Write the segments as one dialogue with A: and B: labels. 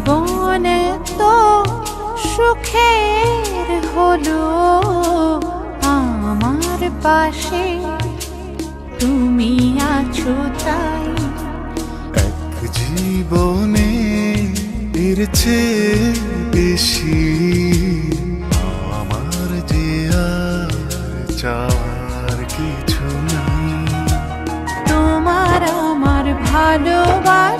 A: জীবন তো সুখের হলো আমার পাশে। তুমি আছো তাই।
B: এক জীবনে এর চেয়ে বেশি আমার যে আর চাওয়ার কিছু নাই।
A: তোমার আমার ভালোবাসা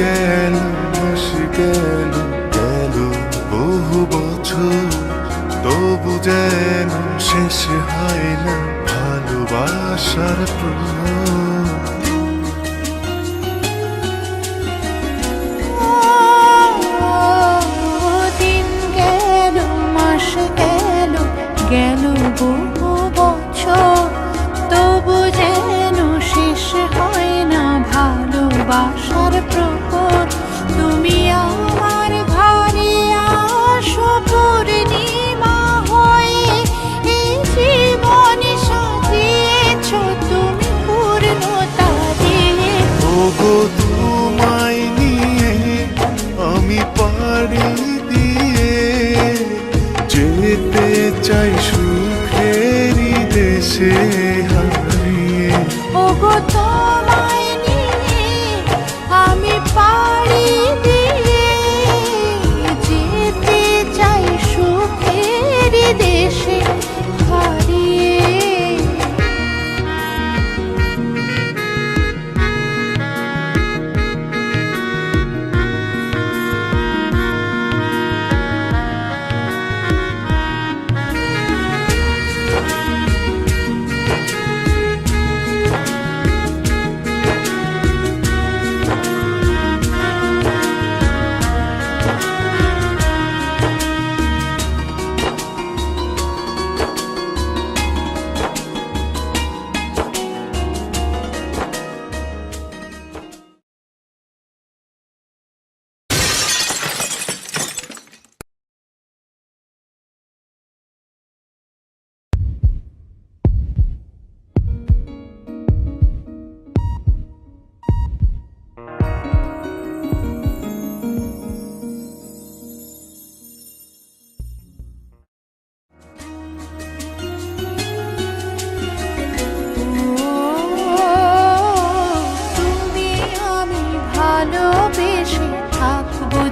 B: গেল মাস গেল গেল বহু বছর। তবু যেন শেষ হয় না ভালোবাসার প্রহর
A: গেল বহু বছর। তবু যেন শেষ হয় না ভালোবাসার প্রকট তুমি আমার ঘরে আসো, পূর্ণিমা হয়ে এই জীবন সাজিয়েছ। তুমি পূর্ণতা দিয়ে।
B: ও তোমায় নিয়ে আমি পাড়ি দিয়ে যেতে চাই সুখেরই দেশে।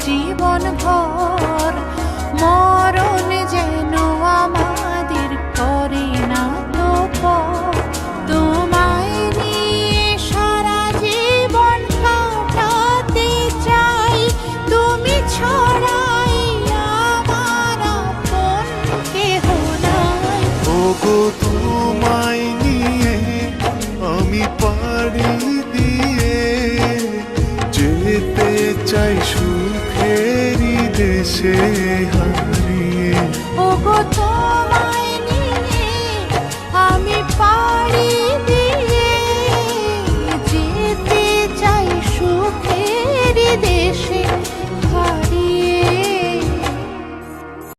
A: জীবন ভর মরণ যেন আমাদের করে না তো তোমায় নিয়ে সারা জীবন কাটাতে চাই। তুমি ছড়াই আমার কেহ নাই।
B: ও গো তোমায় নিয়ে আমি পাড়ি দিয়ে যেতে চাই সুখেরই দেশে হারিয়ে
A: ওগো তোমায়